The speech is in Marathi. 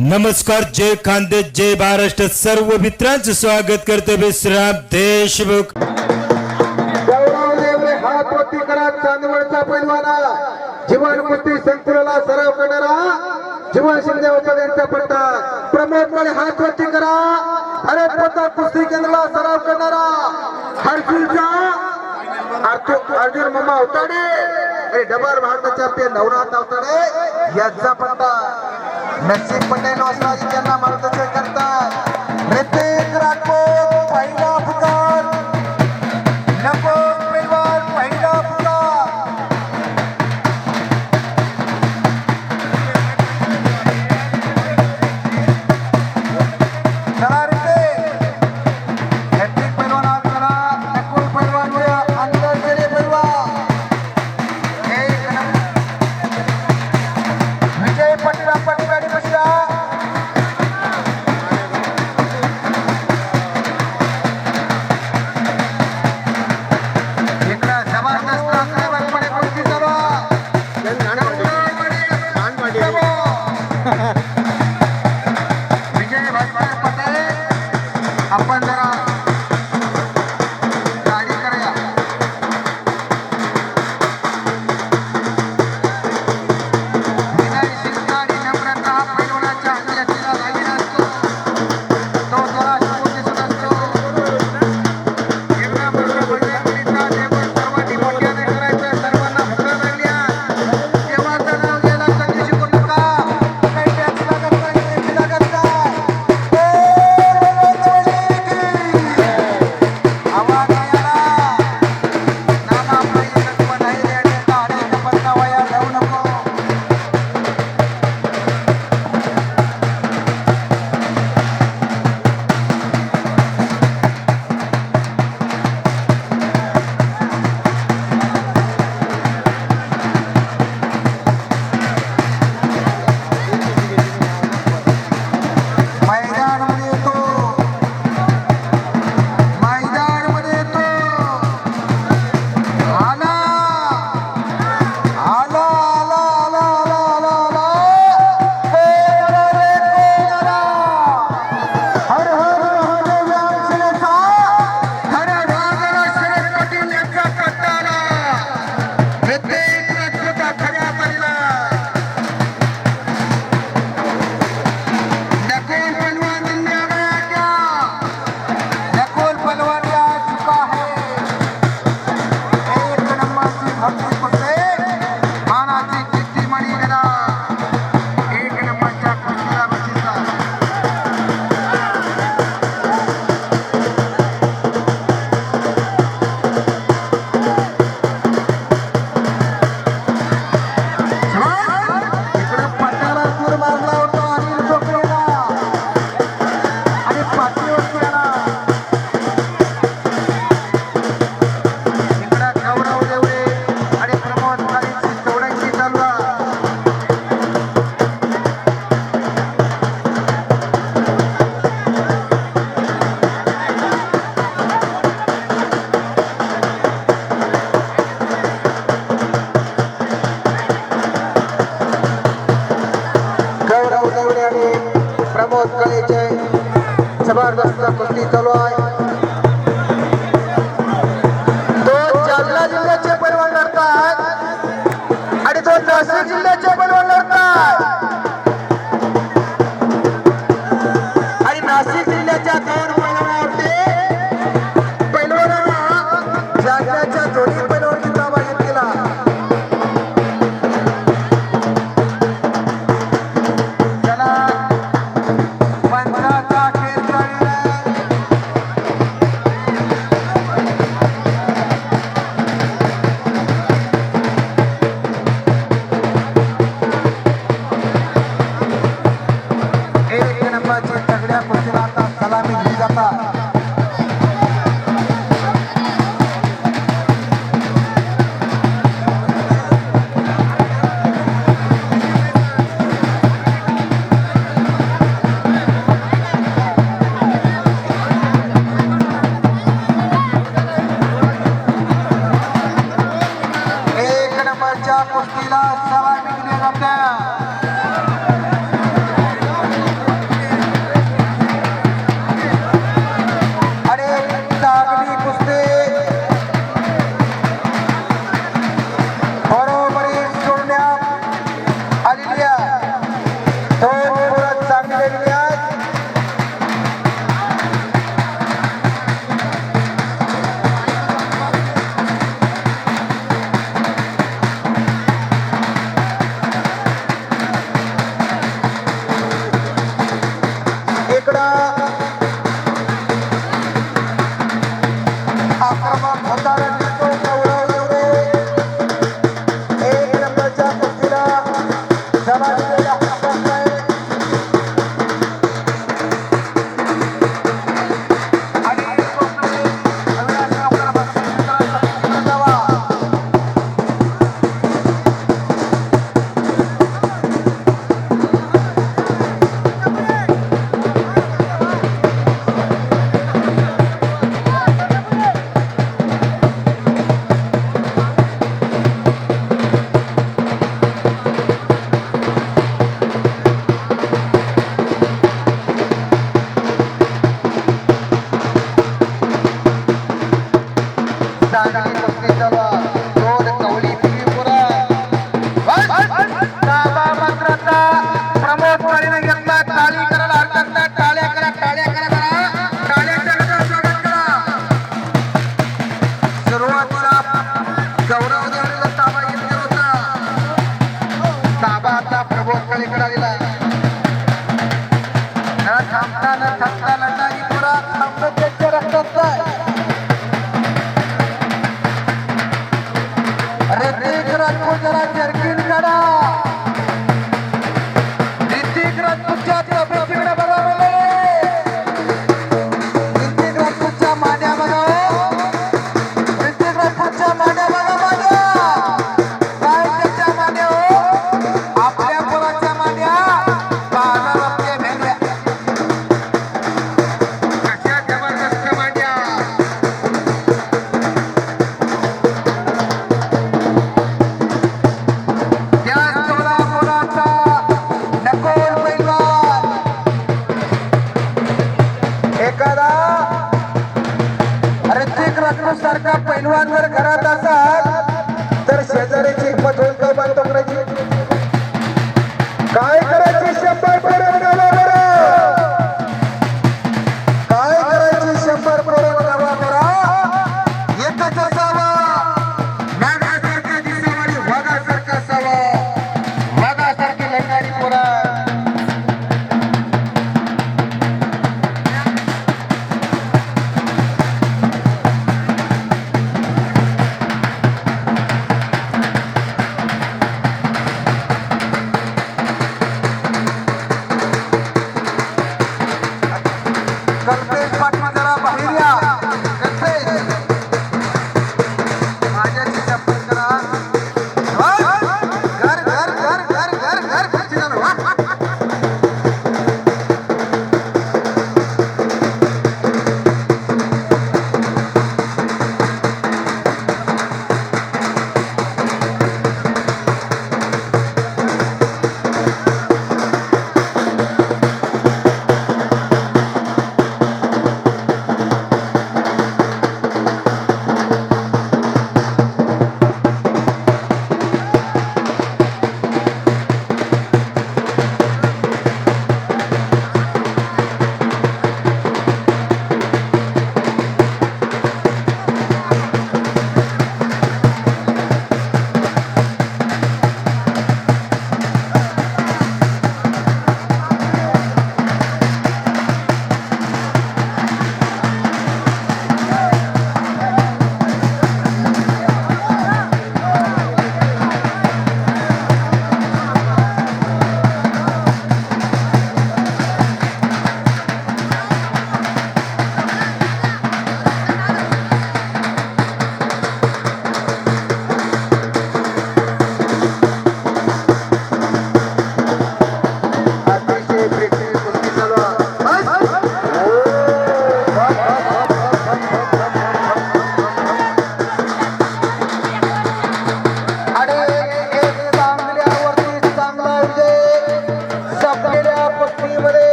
नमस्कार जय खांदे जय महाराष्ट्र सर्व मित्रांचे स्वागत करतो विश्राम देशमुख हात वरती करा चांदवडचा पैलवाना जीवन कुस्ती सराव करणारा जीवन शिंदे होता त्यांचा पट्टा प्रमोद हात वरती करा हरेक पत्ता कुस्ती केंद्राला सराव करणारा हर्जुलचा अर्जुन मम्मा अवताडे आणि डबार भारताचा पे नवनाथ अवताडे यांचा पट्टा मैक्सिम पटेल वस्ताजी करता है रितिक